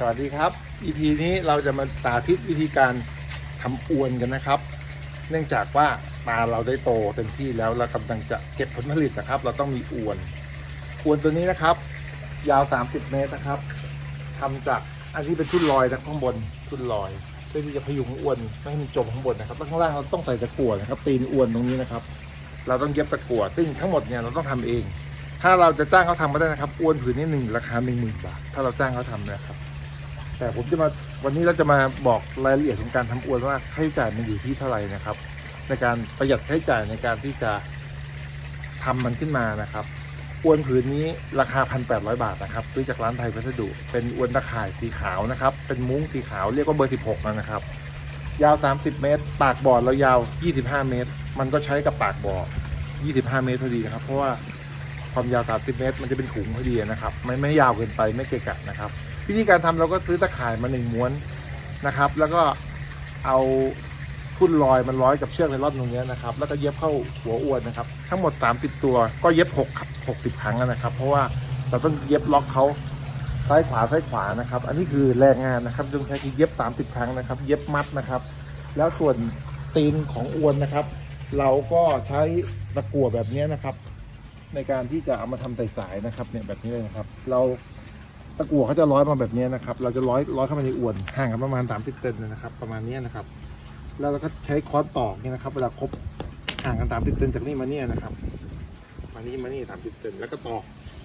สวัสดีครับ EP นี้เราจะมาสาธิตวิธีการทำอวนกันนะครับ เนื่องจากว่าปลาเราได้โตเต็มที่แล้วเรากำลังจะเก็บผลผลิตนะครับ เราต้องมีอวน อวนตัวนี้นะครับ ยาว 30 เมตรนะครับทำจากอันนี้เป็นทุ่นลอยจากข้างบนทุ่นลอยเพื่อที่จะพยุงอวนไม่ให้มันจมข้างบนนะครับแล้วข้างล่างเราต้องใส่ตะกั่วนะครับตีนอวนตรงนี้นะครับ เราต้องเย็บตะกั่วซึ่งทั้งหมดเนี่ยเราต้องทำเอง ถ้าเราจะจ้างเขาทำก็ได้นะครับอวนผืนนี้หนึ่งราคาหนึ่งหมื่นบาทถ้าเราจ้างเขาทำนะครับ แต่ผมจะมาวันนี้เราจะมาบอกรายละเอียดของการทำอวนว่าค่าใช้จ่ายมันอยู่ที่เท่าไหร่นะครับ ในการประหยัดค่าใช้จ่ายในการที่จะทำมันขึ้นมานะครับอวนผืนนี้ราคา 1,800 บาทนะครับซื้อจากร้านไทยพัสดุ เป็นอวนตะข่ายสีขาวนะครับ เป็นมุ้งสีขาวเรียกว่าเบอร์ 16 นะครับ ยาว 30 เมตร ปากบ่อเรายาว 25 เมตร มันก็ใช้กับปากบ่อ 25 เมตรพอดีนะครับ เพราะว่าความยาว 30 เมตร มันจะเป็นถุงพอดีนะครับ ไม่ไม่ยาวเกินไปไม่เกะกะนะครับ วิธีการทำเราก็ซื้อตะข่ายมาหนึ่งม้วนนะครับ แล้วก็เอาทุ่นลอยมันร้อยกับเชือกไนล่อนตรงนี้นะครับ แล้วก็เย็บเข้าหัวอวนนะครับ ทั้งหมด 30 ตัวก็เย็บ6ครับ60 ครั้งนะครับ เพราะว่าเราต้องเย็บล็อกเขาซ้ายขวาซ้ายขวานะครับ อันนี้คือแรงงานนะครับจงใช้คือเย็บ 30 ครั้งนะครับ เย็บมัดนะครับ แล้วส่วนตีนของอวนนะครับ เราก็ใช้ตะกั่วแบบนี้นะครับ ในการที่จะเอามาทำใส่สายนะครับเนี่ยแบบนี้เลยนะครับ เรา ตะกั่วเขาจะร้อยมาแบบนี้นะครับ เราจะร้อยร้อยเข้ามาในอวนห่างกันประมาณ30เซนเลยนะครับ ประมาณนี้นะครับ แล้วเราก็ใช้ค้อนตอกเนี่ยนะครับ เวลาครบห่างกัน30เซนจากนี่มาเนี่ยนะครับ มานี่มานี่30เซนแล้วก็ตอก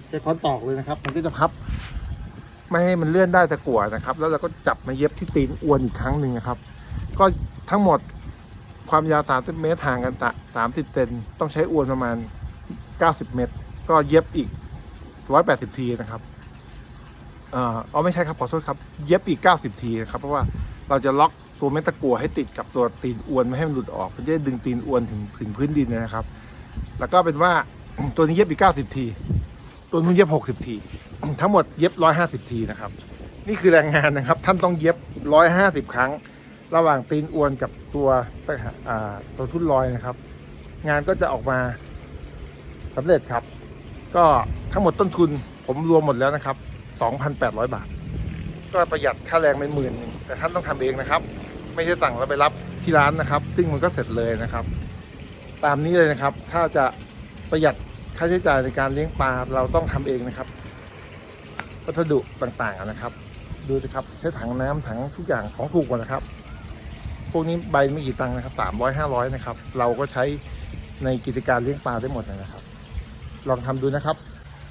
ใช้ค้อนตอกเลยนะครับ มันก็จะพับ ไม่ให้มันเลื่อนได้ตะกั่วนะครับ แล้วเราก็จับมาเย็บที่ตีนอวนอีกครั้งหนึ่งนะครับ ก็ทั้งหมดความยาว 30 เมตรห่างกันตะ30เซนต้องใช้อวนประมาณ 90 เมตร ก็เย็บอีก 180 ทีนะครับ เอ่อเอาไม่ใช่ครับขอโทษครับ เย็บอีก 90 ทีนะครับ เพราะว่าเราจะล็อกตัวเม็ดตะกั่วให้ติดกับตัวตีนอวนไม่ให้มันหลุดออกมันจะด้ดึงตีนอวนถึงถึงพื้นดินนะครับ แล้วก็เป็นว่าตัวนี้เย็บอีก 90 ที ตัวนู้นเย็บ 60 ที ทั้งหมดเย็บ 150 ทีนะครับ นี่คือแรงงานนะครับ ท่านต้องเย็บ 150 ครั้ง ระหว่างตีนอวนกับตัวตัวทุ่นลอยนะครับ งานก็จะออกมาสำเร็จครับ ก็ทั้งหมดต้นทุนผมรวมหมดแล้วนะครับ 2,800 บาท ก็ประหยัดค่าแรงไปหมื่นนึงแต่ท่านต้องทำเองนะครับ ไม่ใช่สั่งแล้วไปรับที่ร้านนะครับ ซึ่งมันก็เสร็จเลยนะครับ ตามนี้เลยนะครับ ถ้าจะประหยัดค่าใช้จ่ายในการเลี้ยงปลาเราต้องทำเองนะครับวัสดุต่างๆนะครับ ดูสิครับใช้ถังน้ำถังทุกอย่างของถูกหมดนะครับ พวกนี้ใบไม่กี่ตังค์นะครับสามร้อยห้าร้อยนะครับ เราก็ใช้ในกิจการเลี้ยงปลาได้หมดเลยนะครับ ลองทำดูนะครับ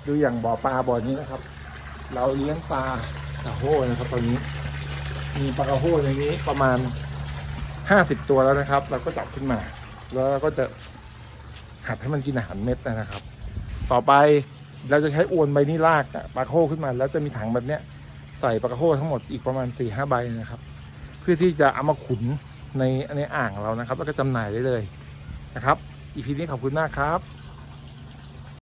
ดูอย่างบ่อปลาบ่อนี้นะครับ เราเลี้ยงปลากระโห้นะครับตอนนี้ มีปลากระโห้ในนี้ประมาณห้าสิบตัวแล้วนะครับ เราก็จับขึ้นมา แล้วเราก็จะหัดให้มันกินอาหารเม็ดนะครับ ต่อไปเราจะใช้อวนใบนี้ลากปลากระโห้ขึ้นมา แล้วจะมีถังแบบเนี้ยใส่ปลากระโห้ทั้งหมดอีกประมาณสี่ห้าใบนะครับ เพื่อที่จะเอามาขุนในในอ่างเรานะครับ แล้วก็จำหน่ายได้เลยนะครับอีพีนี้ขอบคุณมากครับ